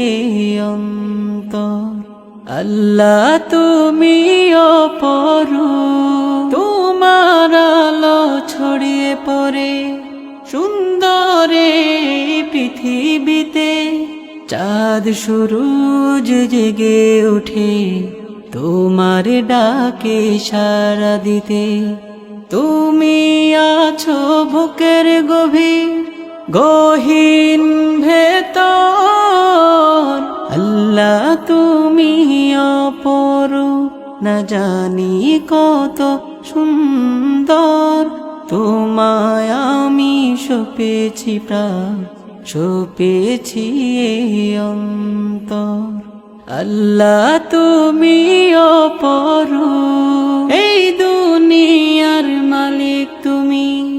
এই অন্তর। আল্লাহ, তুমি অপর। তোমার আলো ছড়িয়ে পড়ে সুন্দরে পৃথিবীতে। চাঁদ, সুরুজ জেগে ওঠে তোমার ডাকে সারা দিতে। তুমি আছো বুকের গভীর, গহীন তুমি অপরু না জানি কত সুন্দর। তোমায় আমি সপেছি প্রাণ, সপেছি অন্তর। আল্লাহ তুমি অপরু এই দুনিয়ার মালিক তুমি।